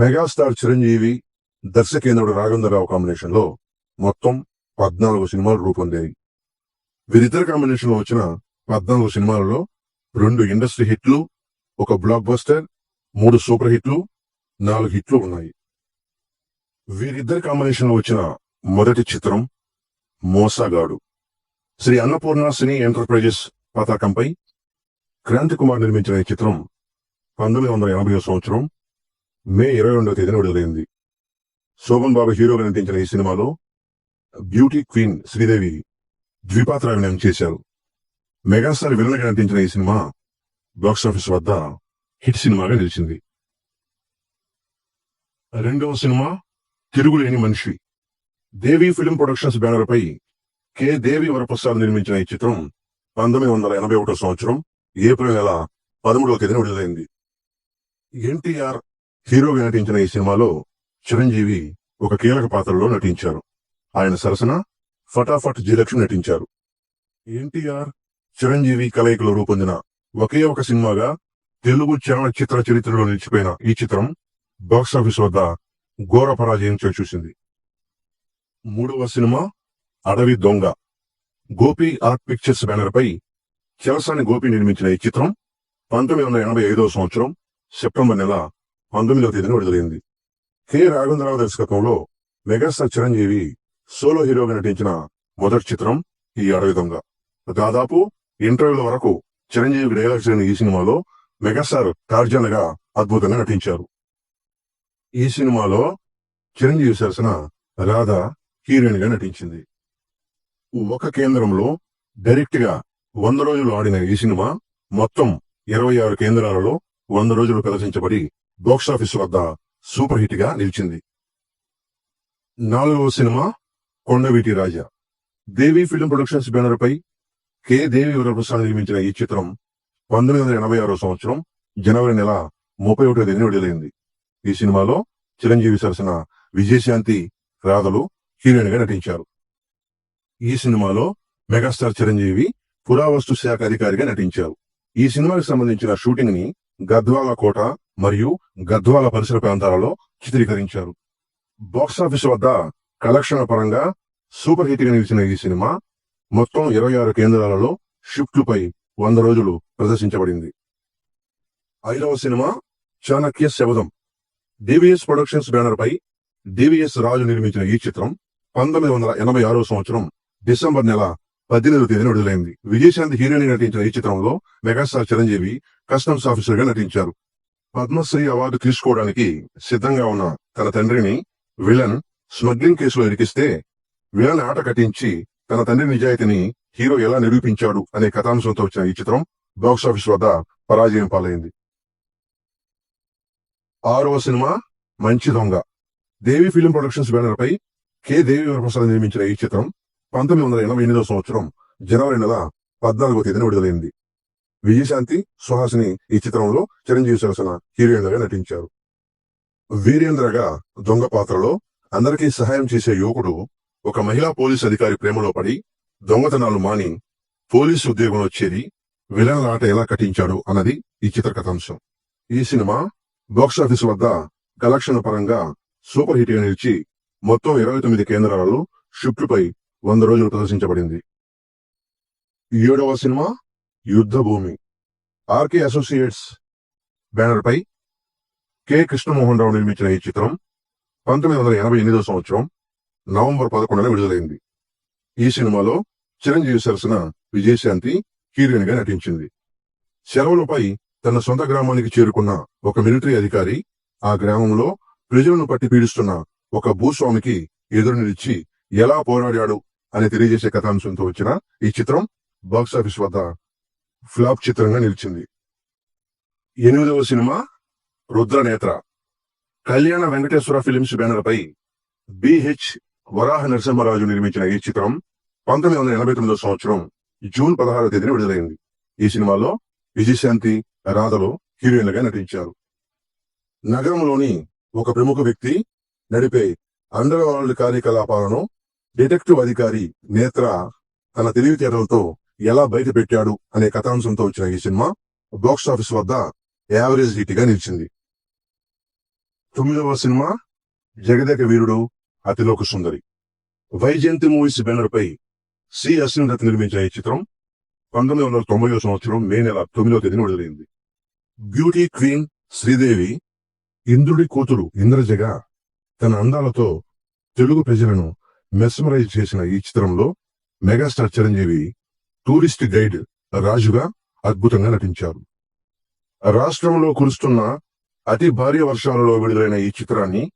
Megastar Chiranjeevi దర్శకేంద్రుడు రాఘవేంద్రరావు కాంబినేషన్లో మొత్తం పద్నాలుగు సినిమాలు రూపొందాయి. వీరిద్దరి కాంబినేషన్లో వచ్చిన పద్నాలుగు సినిమాలలో రెండు ఇండస్ట్రీ హిట్లు ఒక బ్లాక్ బస్టర్ మూడు సూపర్ హిట్లు నాలుగు హిట్లు ఉన్నాయి. వీరిద్దరి కాంబినేషన్లో వచ్చిన మొదటి చిత్రం మోసాగాడు. శ్రీ అన్నపూర్ణ సినీ ఎంటర్ప్రైజెస్ పతాకంపై క్రాంతి కుమార్ నిర్మించిన ఈ చిత్రం పంతొమ్మిది వందల ఎనభై సంవత్సరం మే ఇరవై రెండవ తేదీన విడుదలైంది. శోభన్ బాబు హీరోగా నటించిన ఈ సినిమాలో బ్యూటీ క్వీన్ శ్రీదేవి ద్విపాత్రాభినయం చేశారు. మెగాస్టార్ విలన్గా నటించిన ఈ సినిమా బాక్సాఫీస్ వద్ద హిట్ సినిమాగా నిలిచింది. రెండవ cinema Tirugaleni Manishi. Devi film productions banner పై కె దేవి వరప్రసాద్ నిర్మించిన ఈ చిత్రం పంతొమ్మిది వందల ఎనభై ఒకటో సంవత్సరం ఏప్రిల్ నెల పదమూడవ తేదీన విడుదలైంది. ఎన్టీఆర్ హీరోగా నటించిన ఈ సినిమాలో చిరంజీవి ఒక కీలక పాత్రలో నటించారు. ఆయన సరసన ఫటాఫట్ జిలక్ష్మి నటించారు. ఎన్టీఆర్ చిరంజీవి కలయికలో రూపొందిన ఒకే ఒక సినిమాగా తెలుగు చలనచిత్ర చరిత్రలో నిలిచిపోయిన ఈ చిత్రం బాక్సాఫీస్ వద్ద ఘోర పరాజయం చూసింది మూడవ cinema Adavi Donga. Gopi art pictures banner పై చెలసాని గోపి నిర్మించిన ఈ చిత్రం పంతొమ్మిది వందల ఎనభై ఐదవ సంవత్సరం సెప్టెంబర్ నెల పంతొమ్మిదవ తేదీన విడుదలైంది. కె. రాఘవేంద్రరావు దర్శకత్వంలో మెగాస్టార్ చిరంజీవి సోలో హీరోగా నటించిన మొదటి చిత్రం ఈ అడవి దొంగ దాదాపు ఇంటర్వ్యూల వరకు చిరంజీవి డైలాగ్స్ అయిన ఈ సినిమాలో మెగాస్టార్ టార్జాన్గా అద్భుతంగా నటించారు. ఈ సినిమాలో చిరంజీవి సరసన రాధ హీరోయిన్గా నటించింది. ఒక కేంద్రంలో డైరెక్ట్గా వంద రోజులు ఆడిన ఈ సినిమా మొత్తం ఇరవై ఆరు కేంద్రాలలో వంద రోజులు ప్రదర్శించబడి బాక్సాఫీస్ వద్ద సూపర్ హిట్గా నిలిచింది. నాలుగవ cinema Kondaveeti Raja. Devi film productions banner పై కె. దేవి వరప్రసాద్ నిర్మించిన ఈ చిత్రం పంతొమ్మిది వందల ఎనభై ఆరో సంవత్సరం జనవరి నెల ముప్పై ఒకటో తేదీన విడుదలైంది. ఈ సినిమాలో చిరంజీవి సరసన విజయశాంతి రాధలు హీరోయిన్గా నటించారు. ఈ సినిమాలో మెగాస్టార్ చిరంజీవి పురావస్తు శాఖ అధికారిగా నటించారు. ఈ సినిమాకి సంబంధించిన షూటింగ్ని గద్వాల కోట మరియు గద్వాల పరిసర ప్రాంతాలలో చిత్రీకరించారు. బాక్సాఫీస్ వద్ద కలెక్షన్ల పరంగా సూపర్ హిట్గా నిలిచిన ఈ సినిమా మొత్తం ఇరవై ఆరు కేంద్రాలలో షిఫ్ట్లపై వంద రోజులు ప్రదర్శించబడింది. ఐదవ cinema Chanakya Sabadam D V S productions banner పై డివిఎస్ రాజు నిర్మించిన ఈ చిత్రం పంతొమ్మిది వందల ఎనభై ఆరో సంవత్సరం డిసెంబర్ నెల పద్దెనిమిది తేదీన విడుదలైంది. విజయశాంతి హీరోయిన్ నటించిన ఈ చిత్రంలో మెగాస్టార్ చిరంజీవి కస్టమ్స్ ఆఫీసర్గా నటించారు. పద్మశ్రీ అవార్డు తీసుకోవడానికి సిద్ధంగా ఉన్న తన తండ్రిని విలన్ స్మగ్లింగ్ కేసులో ఇరికిస్తే విలన్ ఆట కట్టించి తన తండ్రి నిజాయితీని హీరో ఎలా నిరూపించాడు అనే కథాంశంతో వచ్చిన ఈ చిత్రం బాక్సాఫీస్ వద్ద పరాజయం పాలైంది. ఆరవ cinema Manchi Donga. Devi film productions banner పై కె. దేవి వరప్రసాద్ నిర్మించిన ఈ చిత్రం పంతొమ్మిది వందల ఎనభై ఎనిమిదవ సంవత్సరం జనవరి నెల పద్నాలుగో తేదీన విడుదలైంది. విజయశాంతి సుహాసిని ఈ చిత్రంలో చిరంజీవి సరసన హీరోయిన్లుగా నటించారు. వీరేంద్రగా దొంగ పాత్రలో అందరికీ సహాయం చేసే యువకుడు ఒక మహిళా పోలీస్ అధికారి ప్రేమలో పడి దొంగతనాలు మాని పోలీసు ఉద్యోగంలో చేరి విలన్ ఆట ఎలా కట్టించాడు అన్నది ఈ చిత్ర కథాంశం. ఈ సినిమా బాక్సాఫీస్ వద్ద కలెక్షన్ పరంగా సూపర్ హిట్గా నిలిచి మొత్తం ఇరవై తొమ్మిది కేంద్రాలలో షిఫ్ట్లపై వంద రోజులు ప్రదర్శించబడింది. ఏడవ cinema Yuddha Bhoomi R K associates banner పై కె. కృష్ణమోహన్ రావు నిర్మించిన ఈ చిత్రం పంతొమ్మిది వందల ఎనభై ఎనిమిదో సంవత్సరం నవంబర్ పదకొండున విడుదలైంది. ఈ సినిమాలో చిరంజీవి సరసన విజయశాంతి హీరోయిన్గా నటించింది. సెలవులపై తన సొంత గ్రామానికి చేరుకున్న ఒక మిలిటరీ అధికారి ఆ గ్రామంలో ప్రజలను పట్టి పీడిస్తున్న ఒక భూస్వామికి ఎదురు నిలిచి ఎలా పోరాడాడు అని తెలియజేసే కథాంశంతో వచ్చిన ఈ చిత్రం బాక్సాఫీస్ వద్ద ఫ్లాప్ చిత్రంగా నిలిచింది. ఎనిమిదవ cinema Rudranetra Kalyana Venkateswara films banner పై బిహెచ్ వరాహ నరసింహరాజు నిర్మించిన ఈ చిత్రం పంతొమ్మిది వందల ఎనభై తొమ్మిదో సంవత్సరం జూన్ పదహారవ తేదీన విడుదలైంది. ఈ సినిమాలో విజయశాంతి రాధలో హీరోయిన్లుగా నటించారు. నగరంలోని ఒక ప్రముఖ వ్యక్తి నడిపే అండర్ వరల్డ్ కార్యకలాపాలను డిటెక్టివ్ అధికారి నేత్ర తన తెలివితేటలతో ఎలా బయట పెట్టాడు అనే కథాంశంతో వచ్చిన ఈ సినిమా బాక్స్ ఆఫీస్ వద్ద యావరేజ్ హిట్గా నిలిచింది. తొమ్మిదవ cinema Jagadeka Veerudu Athiloka Sundari Vyjayanthi movies banner పై సి. అశ్విన్ నిర్మించిన ఈ చిత్రం పంతొమ్మిది వందల తొంభై సంవత్సరం మే నెల తొమ్మిదవ తేదీన విడుదలైంది. బ్యూటీ క్వీన్ శ్రీదేవి ఇంద్రుడి కూతురు ఇంద్రజగా తన అందాలతో తెలుగు ప్రజలను మెస్మరైజ్ చేసిన ఈ చిత్రంలో మెగాస్టార్ చిరంజీవి టూరిస్ట్ గైడ్ రాజుగా అద్భుతంగా నటించారు. రాష్ట్రంలో కురుస్తున్న అతి భారీ వర్షాలలో విడుదలైన ఈ చిత్రాన్ని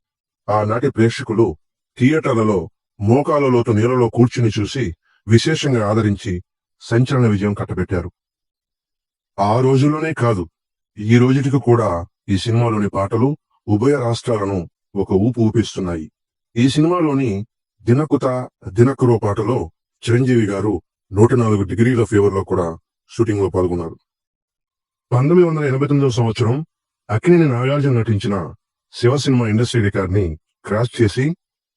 ఆనాటి ప్రేక్షకులు థియేటర్లలో మోకాలలోతు నీళ్ళలో కూర్చుని చూసి విశేషంగా ఆదరించి సంచలన విజయం కట్టబెట్టారు. ఆ రోజుల్లోనే కాదు ఈ రోజుటికి కూడా ఈ సినిమాలోని పాటలు ఉభయ రాష్ట్రాలను ఒక ఊపు ఊపిస్తున్నాయి. ఈ సినిమాలోని దినకుత దినకురో పాటలో చిరంజీవి గారు నూట నాలుగు డిగ్రీల ఫీవర్లో కూడా షూటింగ్లో పాల్గొన్నారు. పంతొమ్మిది వందల ఎనభై తొమ్మిదవ సంవత్సరం అక్కినేని నాగార్జున నటించిన శివ సినిమా ఇండస్ట్రీ రికార్డ్ని క్రాస్ చేసి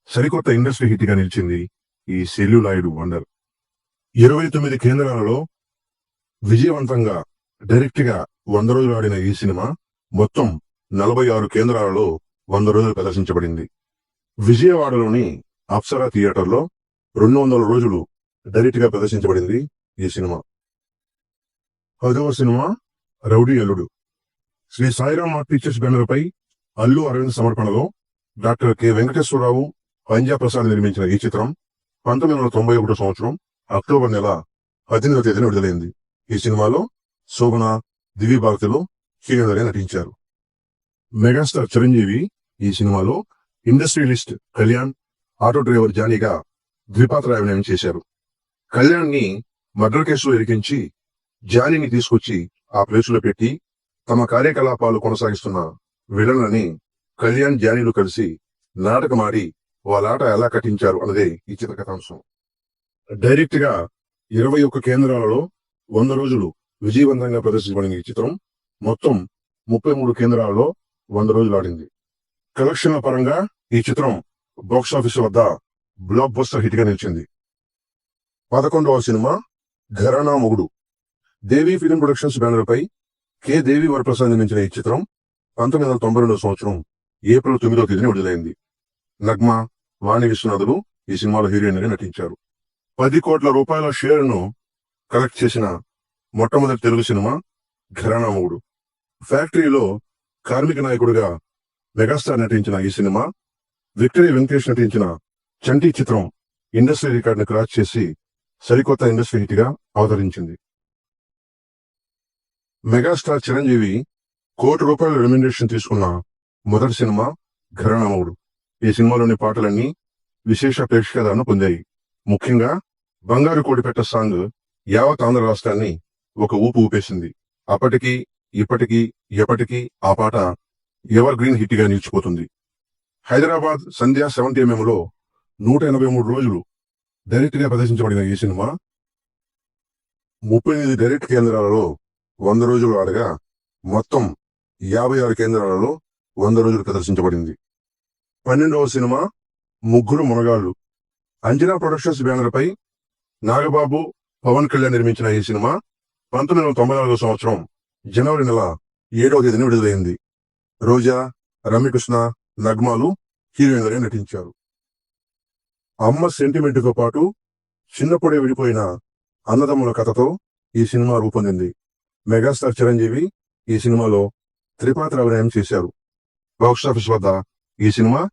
సరికొత్త ఇండస్ట్రీ హిట్గా నిలిచింది ఈ సెల్యులాయిడ్ వండర్. ఇరవై తొమ్మిది కేంద్రాలలో విజయవంతంగా డైరెక్ట్గా వంద రోజులు ఆడిన ఈ సినిమా మొత్తం నలభై ఆరు కేంద్రాలలో వంద రోజులు ప్రదర్శించబడింది. విజయవాడలోని అప్సరా థియేటర్లో రెండు వందల రోజులు డైరెక్ట్గా ప్రదర్శించబడింది ఈ సినిమా. పదవ cinema rowdy Alludu. Sri Sairam art pictures banner పై అల్లు అరవింద్ సమర్పణలో డాక్టర్ కె. వెంకటేశ్వరరావు పంజాబ్ ప్రసాద్ నిర్మించిన ఈ చిత్రం పంతొమ్మిది వందల తొంభై ఒకటో సంవత్సరం అక్టోబర్ నెల పద్దెనిమిదవ తేదీన విడుదలైంది. ఈ సినిమాలో శోభన దివి భారతిలో హీరోలుగా నటించారు. మెగాస్టార్ చిరంజీవి ఈ సినిమాలో ఇండస్ట్రియలిస్ట్ కళ్యాణ్ ఆటో డ్రైవర్ జానీగా ద్విపాత్ర అభినయం చేశారు. కళ్యాణ్ని మర్డర్ కేసులో ఇరికించి జానీని తీసుకొచ్చి ఆ ప్లేసులో పెట్టి తమ కార్యకలాపాలు కొనసాగిస్తున్న విలన్లని కళ్యాణ్ జానీలు కలిసి నాటకమాడి వాళ్ళాట ఎలా కట్టించారు అన్నదే ఈ చిత్ర కథాంశం డైరెక్ట్గా ఇరవై ఒక్క కేంద్రాలలో వంద రోజులు విజయవంతంగా ప్రదర్శించబడింది ఈ చిత్రం. మొత్తం ముప్పై మూడు కేంద్రాలలో వంద రోజులు ఆడింది. కలెక్షన్ల పరంగా ఈ చిత్రం బాక్సాఫీస్ వద్ద బ్లాక్ బస్టర్ హిట్గా నిలిచింది. పదకొండవ cinema Gharana Mogudu Devi film productions banner పై కె. దేవి వరప్రసాద్ నిర్మించిన ఈ చిత్రం పంతొమ్మిది వందల తొంభై రెండవ సంవత్సరం ఏప్రిల్ తొమ్మిదో తేదీన విడుదలైంది. నగ్మ వాణి విశ్వనాథులు ఈ సినిమాలో హీరోయిన్గా నటించారు. పది కోట్ల రూపాయల షేర్ను కలెక్ట్ చేసిన మొట్టమొదటి తెలుగు సినిమా ఘరానా మొగుడు ఫ్యాక్టరీలో కార్మిక నాయకుడిగా మెగాస్టార్ నటించిన ఈ సినిమా విక్టరీ వెంకటేష్ నటించిన చంటి చిత్రం ఇండస్ట్రీ రికార్డును క్రాచ్ చేసి సరికొత్త ఇండస్ట్రీ హిట్గా అవతరించింది. మెగాస్టార్ చిరంజీవి కోటి రూపాయల రెమ్యునరేషన్ తీసుకున్న మొదటి సినిమా ఘరణమౌడు. ఈ సినిమాలోని పాటలన్నీ విశేష ప్రేక్షకాదరణ పొందాయి. ముఖ్యంగా బంగారు కోడిపెట్ట సాంగ్ యావత్ ఆంధ్ర రాష్ట్రాన్ని ఒక ఊపు ఊపేసింది. అప్పటికి ఇప్పటికీ ఎప్పటికీ ఆ పాట ఎవర్ గ్రీన్ హిట్గా నిలిచిపోతుంది. హైదరాబాద్ సంధ్యా సెవెంటీ ఎంఎంలో నూట ఎనభై మూడు రోజులు డైరెక్ట్గా ప్రదర్శించబడిన ఈ సినిమా ముప్పై ఎనిమిది డైరెక్ట్ కేంద్రాలలో వంద రోజులు ఆడగా మొత్తం యాభై ఆరు కేంద్రాలలో వంద రోజులు ప్రదర్శించబడింది. పన్నెండవ సినిమా ముగ్గురు మునగాళ్ళు. అంజనా ప్రొడక్షన్స్ బ్యానర్పై నాగబాబు పవన్ కళ్యాణ్ నిర్మించిన ఈ సినిమా పంతొమ్మిది వందల తొంభై నాలుగో సంవత్సరం జనవరి నెల ఏడవ తేదీన విడుదలైంది. రోజా రమ్యకృష్ణ నగ్మాలు హీరోయిన్లుగా నటించారు. అమ్మ సెంటిమెంట్తో పాటు చిన్నప్పుడే విడిపోయిన అన్నదమ్ముల కథతో ఈ సినిమా రూపొందింది. మెగాస్టార్ చిరంజీవి ఈ సినిమాలో త్రిపాత్ర అభినయం చేశారు. బాక్సాఫీస్ వద్ద ఈ సినిమా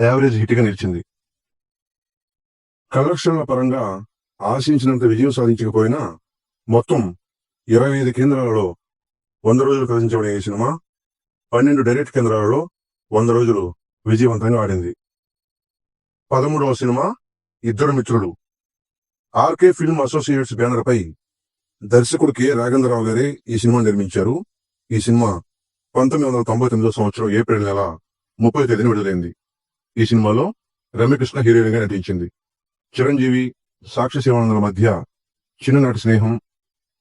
యావరేజ్ హిట్గా నిలిచింది. కలెక్షన్ల పరంగా ఆశించినంత విజయం సాధించకపోయినా మొత్తం ఇరవై ఐదు కేంద్రాలలో వంద రోజులు ప్రదర్శించబడిన ఈ సినిమా పన్నెండు డైరెక్ట్ కేంద్రాలలో వంద రోజులు విజయవంతంగా ఆడింది. పదమూడవ cinema Iddaru Mitrulu. RK film associates banner పై దర్శకుడు కె. రాఘేంద్రరావు గారే ఈ సినిమా నిర్మించారు. ఈ సినిమా పంతొమ్మిది వందల తొంభై తొమ్మిదో సంవత్సరం ఏప్రిల్ నెల ముప్పై తేదీన విడుదలైంది. ఈ సినిమాలో రమ్యకృష్ణ హీరోయిన్గా నటించింది. చిరంజీవి సాక్షి శివానందుల మధ్య చిన్ననాటి స్నేహం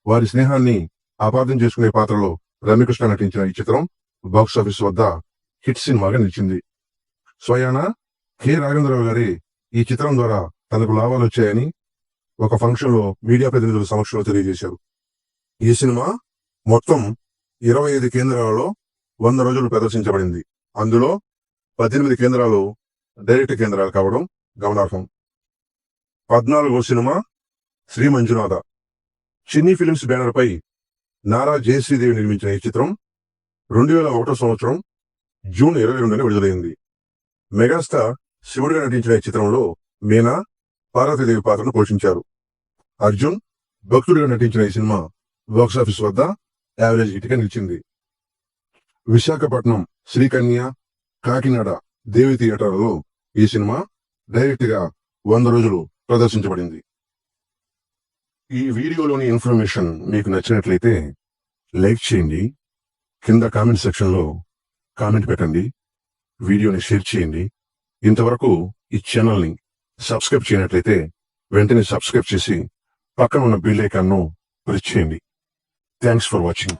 వారి స్నేహాన్ని అపార్థం చేసుకునే పాత్రలో రమ్యకృష్ణ నటించిన ఈ చిత్రం బాక్సాఫీస్ వద్ద హిట్ సినిమాగా నిలిచింది. స్వయానా కె రాఘేంద్రరావు గారి ఈ చిత్రం ద్వారా తనకు లాభాలు వచ్చాయని ఒక ఫంక్షన్లో మీడియా ప్రతినిధుల సమక్షంలో తెలియజేశారు. ఈ సినిమా మొత్తం ఇరవై ఐదు కేంద్రాలలో వంద రోజులు ప్రదర్శించబడింది. అందులో పద్దెనిమిది కేంద్రాలు డైరెక్ట్ కేంద్రాలు కావడం గమనార్హం. పద్నాలుగో cinema Shri Manjunatha. Chinni films banner పై నారా జయశ్రీదేవి నిర్మించిన ఈ చిత్రం రెండు వేల ఒకటో సంవత్సరం జూన్ ఇరవై రెండున విడుదలైంది. మెగాస్టార్ శివుడిగా నటించిన ఈ చిత్రంలో మీనా పార్వతీదేవి పాత్రను పోషించారు. అర్జున్ భక్తుడిగా నటించిన ఈ సినిమా బాక్సాఫీస్ వద్ద యావరేజ్ హిట్గా నిలిచింది. విశాఖపట్నం శ్రీకన్య కాకినాడ దేవి థియేటర్లలో ఈ సినిమా డైరెక్ట్గా వంద రోజులు ప్రదర్శించబడింది. ఈ వీడియోలోని ఇన్ఫర్మేషన్ మీకు నచ్చినట్లయితే లైక్ చేయండి. కింద కామెంట్ సెక్షన్లో కామెంట్ పెట్టండి. వీడియోని షేర్ చేయండి. ఇంతవరకు ఈ ఛానల్ని సబ్స్క్రైబ్ చేయనట్లయితే వెంటనే సబ్స్క్రైబ్ చేసి పక్కన ఉన్న బెల్ ఐకాన్ను ప్రెస్ చేయండి. Thanks for watching